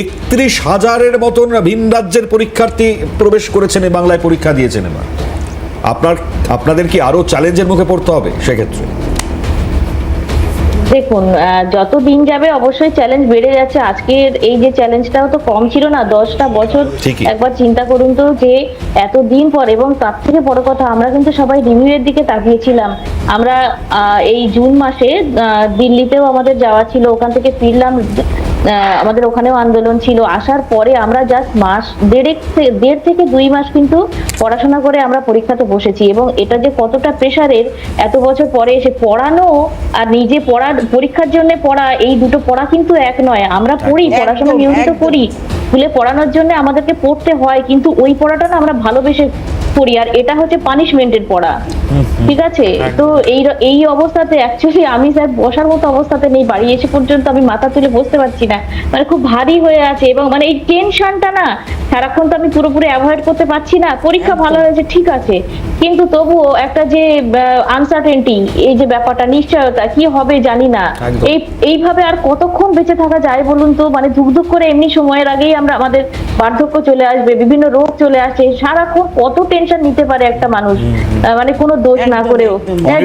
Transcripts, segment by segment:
একত্রিশ হাজারের মতন ভিন রাজ্যের পরীক্ষার্থী প্রবেশ করেছেন বাংলায় পরীক্ষা দিয়েছেন এবার। আপনার আপনাদের কি আরও চ্যালেঞ্জের মুখে পড়তে হবে সেক্ষেত্রে? দেখুন যত দিন যাবে অবশ্যই চ্যালেঞ্জ বেড়ে যাচ্ছে। আজকের এই যে চ্যালেঞ্জটাও তো কম ছিল না দশটা বছর একবার চিন্তা করুন তো যে এত দিন পর এবং তার থেকে বড় কথা আমরা কিন্তু সবাই রিভিউয়ের দিকে তাকিয়েছিলাম। আমরা এই জুন মাসে দিল্লিতেও আমাদের যাওয়া ছিল ওখান থেকে ফিরলাম। আমাদের ওখানেও আন্দোলন ছিল। আসার পরে আমরা জাস্ট মাস দেড়েক দেড় থেকে দুই মাস কিন্তু পড়াশোনা করে আমরা পরীক্ষাতে বসেছি এবং এটা যে কতটা প্রেশারের এত বছর পরে এসে পড়ানো আর নিজে পড়ার পরীক্ষার জন্য পড়া এই দুটো পড়া কিন্তু এক নয়। আমরা পড়ি পড়াশোনা নিয়মিত করি। স্কুলে পড়ানোর জন্য আমাদেরকে পড়তে হয় কিন্তু ওই পড়াটা না আমরা ভালোবেসে পড়ি আর এটা হচ্ছে পানিশমেন্টের পড়া। ঠিক আছে? তো এই এই অবস্থাতে অ্যাকচুয়ালি আমি স্যার বসার মতো অবস্থাতে নেই বাড়ি এসে পর্যন্ত আমি মাথা তুলে বসতে পারছি না। মানে খুব ভারী হয়ে আছে এবং মানে এই টেনশনটা না সারাক্ষণ তো আমি পুরোপুরি অ্যাভয়েড করতে পারছি না। পরীক্ষা ভালো হয়েছে ঠিক আছে। কিন্তু তবুও একটা যে আনসার্টেনটি এই যে ব্যাপারটা নিশ্চয়তা কি হবে জানি না। এই এইভাবে আর কতক্ষণ বেঁচে থাকা যায় বলুন তো? মানে ধুক ধুক করে এমনি সময়ের আগেই আমরা আমাদের বার্ধক্য চলে আসবে বিভিন্ন রোগ চলে আসে সারাক্ষণ কত টেনশন নিতে পারে একটা মানুষ। মানে কোনো দোষ না করেও।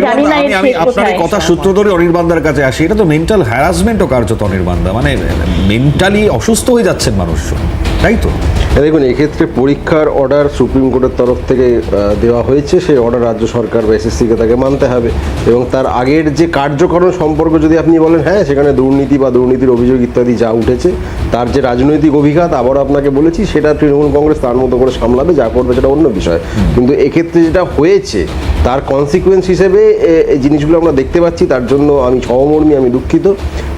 জানি না এর আমি আপনার কথা সূত্র ধরে অনির্বাণদার কাছে আসি। এটা তো মেন্টাল হ্যারাসমেন্টও কার্যত অনির্বাণদা মানে মেন্টালি অসুস্থ হয়ে যাচ্ছেন মানুষ তাই তো? দেখুন এক্ষেত্রে পরীক্ষার অর্ডার সুপ্রিম কোর্টের তরফ থেকে দেওয়া হয়েছে। সেই অর্ডার রাজ্য সরকার বা এসএসসিকে তাকে মানতে হবে। এবং তার আগের যে কার্যকরণ সম্পর্ক যদি আপনি বলেন হ্যাঁ সেখানে দুর্নীতি বা দুর্নীতির অভিযোগ ইত্যাদি যা উঠেছে তার যে রাজনৈতিক অভিঘাত আবারও আপনাকে বলেছি সেটা তৃণমূল কংগ্রেস তার মতো করে সামলাবে যা করবে সেটা অন্য বিষয়। কিন্তু এক্ষেত্রে যেটা হয়েছে তার কনসিকুয়েন্স হিসেবে এই জিনিসগুলো আমরা দেখতে পাচ্ছি, তার জন্য আমি সহমর্মী, আমি দুঃখিত।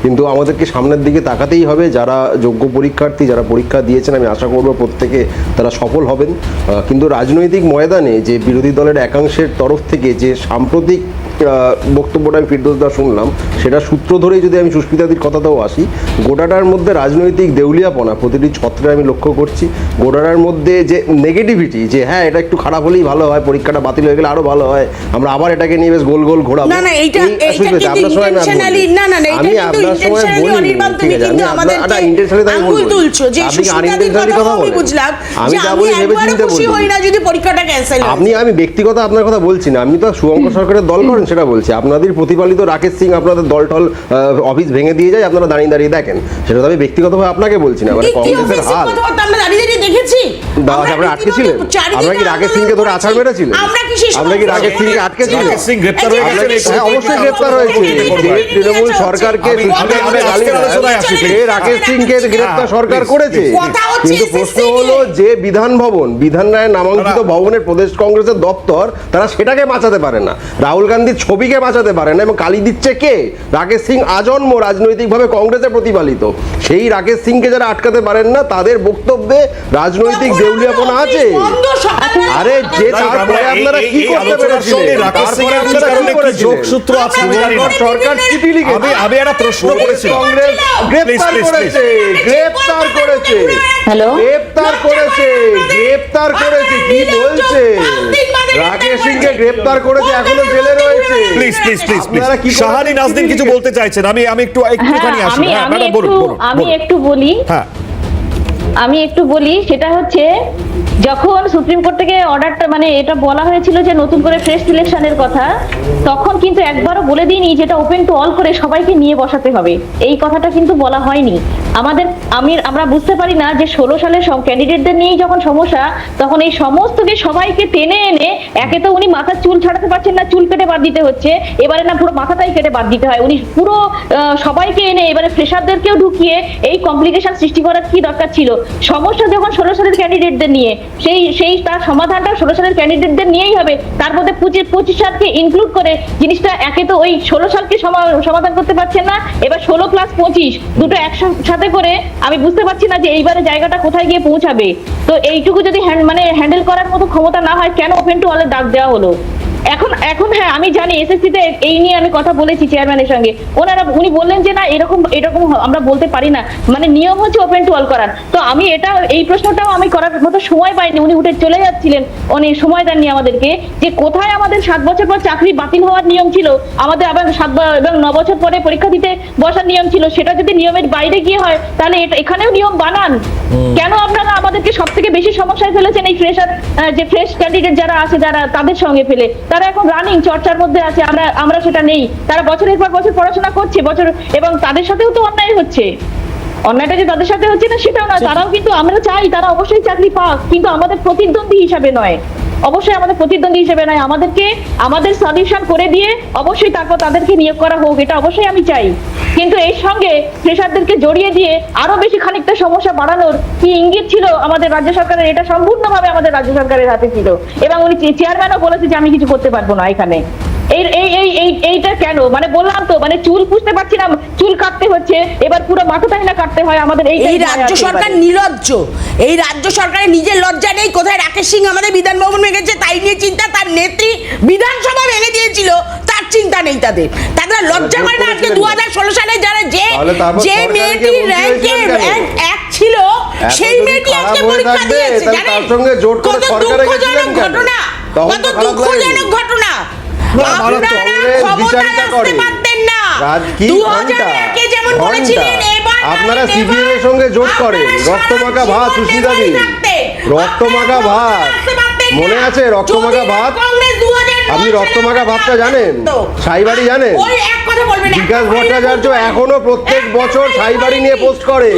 কিন্তু আমাদেরকে সামনের দিকে তাকাতেই হবে, যারা যোগ্য পরীক্ষার্থী, যারা পরীক্ষা দিয়েছেন, আমি আশা করব প্রত্যেকে তারা সফল হবেন। কিন্তু রাজনৈতিক ময়দানে যে বিরোধী দলের একাংশের তরফ থেকে যে সাম্প্রতিক বক্তব্যটা আমি ফিরদোস দা শুনলাম। সেটা সূত্র ধরেই যদি আমি সুস্মিতাদির কথাতেও আসি গোটাটার মধ্যে রাজনৈতিক দেউলিয়াপনা প্রতিটি ছত্রে আমি লক্ষ্য করছি। গোটাটার মধ্যে যে নেগেটিভিটি যে হ্যাঁ এটা একটু খারাপ হলেই ভালো হয় পরীক্ষাটা বাতিল হয়ে গেলে আরও ভালো হয় আমরা আবার এটাকে নিয়ে বেশ গোল গোল ঘোরাবো। না, না, এইটা- এইটা কিন্তু বলিনি। না, না, না, আমি আপনার সময় বলিনি। অনির্বাণ, তুমি ঠিক আছে, কিন্তু আমাদেরকে একটা intentionally তো আমি বলব। তুলছো যে সুস্মিতাদির কথা আমি বুঝলাম আমি যা বলি ভেবে চিন্তে। হই না যদি পরীক্ষাটা ক্যান্সেল আপনি আমি ব্যক্তিগত আপনার কথা বলছি না। আমি তো শুভঙ্কর সরকারের দল করেন সেটা বলছি। আপনাদের প্রতিপালিত রাকেশ সিং আপনাদের দল টল অফিস ভেঙে দিয়ে যায় আপনারা দাঁড়িয়ে দাঁড়িয়ে দেখেন। সেটা তো আমি ব্যক্তিগতভাবে আপনাকে বলছি না মানে কংগ্রেসের হাল। দেখেছি? আমরা কি রাকেশ সিংকে ধরে আছাড় মেরেছিলেন? আমরা কি আমরা কি রাকেশ সিংকে আটকেছিলেন রাকেশ সিং গ্রেপ্তার হয়ে হ্যাঁ অবশ্যই গ্রেপ্তার হয়েছে। যে তৃণমূল সরকারকে রাকেশ সিংকে গ্রেপ্তার সরকার করেছে। কিন্তু প্রশ্ন হলো যে বিধান ভবন বিধান রায়ের নামাঙ্কিত ভবনের প্রদেশ কংগ্রেসের দপ্তর তারা সেটাকে বাঁচাতে পারে না। রাহুল গান্ধীর ছবিকে বাঁচাতে পারে না এবং কালি দিচ্ছে কে? রাকেশ সিং আজন্ম রাজনৈতিকভাবে কংগ্রেসে প্রতিপালিত সেই রাকেশ সিংকে যারা আটকাতে পারেন না তাদের বক্তব্যে রাজনৈতিক দেউলিয়াপনা আছে? আরে যে তারপরে আপনারা কি করতে পেরেছিলেন? তারপরে আপনারা কি কি করেছিলেন? যোগসূত্র আছে? সরকার চিঠি লিখেছে। আমি আমি একটা প্রশ্ন করেছিলাম। কংগ্রেস please, করেছে গ্রেপ্তার করেছে। হ্যালো? গ্রেপ্তার করেছে গ্রেফতার করেছে কি বলছে? রাকেশ সিংকে গ্রেপ্তার করেছে এখনও জেলে রয়েছে। প্লিজ প্লিজ প্লিজ কি করে শাহানি নাজদিন কিছু বলতে চাইছেন। আমি আমি একটু হ্যাঁ একটুখানি আসি আমি হ্যাঁ আমি ম্যাডাম একটু বলুন বলুন। আমি একটু বলি। হ্যাঁ। আমি একটু বলি, সেটা হচ্ছে যখন সুপ্রিম কোর্ট থেকে অর্ডারটা মানে এটা বলা হয়েছিল যে নতুন করে ফ্রেশ সিলেকশনের কথা, তখন কিন্তু একবারও বলে দিইনি যেটা ওপেন টু অল করে সবাইকে নিয়ে বসাতে হবে। এই কথাটা কিন্তু বলা হয়নি। আমাদের, আমি, আমরা বুঝতে পারি না যে ষোলো সালের সব ক্যান্ডিডেটদের নিয়েই যখন সমস্যা, তখন এই সমস্তকে সবাইকে টেনে এনে, একে তো উনি মাথার চুল ছাড়াতে পারছেন না, চুল কেটে বাদ দিতে হচ্ছে, এবারে না পুরো মাথাটাই কেটে বাদ দিতে হয়। উনি পুরো সবাইকে এনে এবারে ফ্রেশারদেরকেও ঢুকিয়ে এই কমপ্লিকেশন সৃষ্টি করার কি দরকার ছিল? সমস্যা যখন ষোলো সালের ক্যান্ডিডেটদের নিয়ে, সেই সেই তার সমাধানটা ষোলো সালের ক্যান্ডিডেটদের নিয়েই হবে। তার মধ্যে পঁচিশ পঁচিশ সালকে ইনক্লুড করে জিনিসটা একে তো ওই ষোলো সালকে সমা- সমাধান করতে পারছেন না। এবার ষোলো প্লাস পঁচিশ, দুটো একসাথে করে আমি বুঝতে পারছি না যে এইবারে জায়গাটা কোথায় গিয়ে পৌঁছাবে। তো এইটুকু যদি মানে হ্যান্ডেল করার মতো ক্ষমতা না হয়, কেন ওপেন টু অলের দাগ দেওয়া হলো? এখন এখন হ্যাঁ আমি জানি এসএসসি তে এই নিয়ে আমি কথা বলেছি চেয়ারম্যানের সঙ্গে। ওনারা উনি বললেন যে না এরকম এরকম আমরা বলতে পারি না। মানে নিয়ম হচ্ছে ওপেন টু অল করার। তো আমি এটা এই প্রশ্নটাও আমি করার মতো সময় পাইনি। উনি উঠে চলে যাচ্ছিলেন। উনি সময় দেননি আমাদেরকে যে কোথায় আমাদের সাত বছর পর চাকরি বাতিল হওয়ার নিয়ম ছিল আমাদের আবার সাত এবং ন বছর পরে পরীক্ষা দিতে বসার নিয়ম ছিল সেটা যদি নিয়মের বাইরে গিয়ে হয় তাহলে এটা- এখানেও নিয়ম বানান। কেন আপনারা আমাদেরকে সব থেকে বেশি সমস্যায় ফেলেছেন এই ফ্রেশার যে ফ্রেশ ক্যান্ডিডেট যারা আছে যারা তাদের সঙ্গে ফেলে? তারা এখন রানিং চর্চার মধ্যে আছে আমরা আমরা সেটা নেই। তারা বছরের পর বছর পড়াশোনা করছে বছর এবং তাদের সাথেও তো অন্যায় হচ্ছে। অন্যায়টা যে তাদের সাথে হচ্ছে না সেটাও নয়। তারাও কিন্তু আমরা চাই তারা অবশ্যই চাকরি পাক কিন্তু আমাদের প্রতিদ্বন্দ্বী হিসাবে নয়। অবশ্যই আমাদের প্রতিদ্বন্দ্বী হিসেবে নয়, আমাদেরকে, আমাদের সাজেশন করে দিয়ে অবশ্যই তারপর তাদেরকে নিয়োগ করা হোক, এটা অবশ্যই আমি চাই। কিন্তু এর সঙ্গে ফ্রেশারদেরকে জড়িয়ে দিয়ে আরও বেশি খানিকটা সমস্যা বাড়ানোর কি ইঙ্গিত ছিল আমাদের রাজ্য সরকারের? এটা সম্পূর্ণভাবে আমাদের রাজ্য সরকারের হাতে ছিল। এবং উনি চেয়ারম্যানও বলেছে যে আমি কিছু করতে পারব না এখানে। এই এই এই এই এইটা কেন? মানে বললাম তো মানে চুল পুষতে পারছি না চুল কাটতে হচ্ছে এবার পুরো মাথাটাই না কাটতে হয় আমাদের এই এই রাজ্য সরকার নির্লজ্জ। এই রাজ্য সরকারের নিজের লজ্জা নেই কোথায় রাকেশ সিং আমাদের বিধান ভবন ভেঙেছে তাই নিয়ে চিন্তা তার নেত্রী বিধানসভা ভেঙে দিয়েছিল তার চিন্তা নেই তাদের। তাদের লজ্জা করে না আজকে দু হাজার ষোলো সালে যারা যে যে মেয়েটি র্যাঙ্কে র্যাঙ্ক এক ছিল সেই মেয়েটি আজকে পরীক্ষা দিয়েছে জানেন তার সঙ্গে জোট করে কত দুঃখজনক ঘটনা কত দুঃখজনক লাগেনি। ঘটনা না, মারাত্মক। আপনারা সিপিএম এর সঙ্গে জোট করেন। রক্তমাখা ভাত সুস্মিতা দি। রক্তমাখা ভাত। মনে আছে রক্তমাখা ভাত? আপনি রক্তমাখা ভাতটা জানেন। সাইবাড়ি জানেন? বিকাশ ভট্টাচার্য। এখনও প্রত্যেক বছর সাইবাড়ি নিয়ে পোস্ট করে।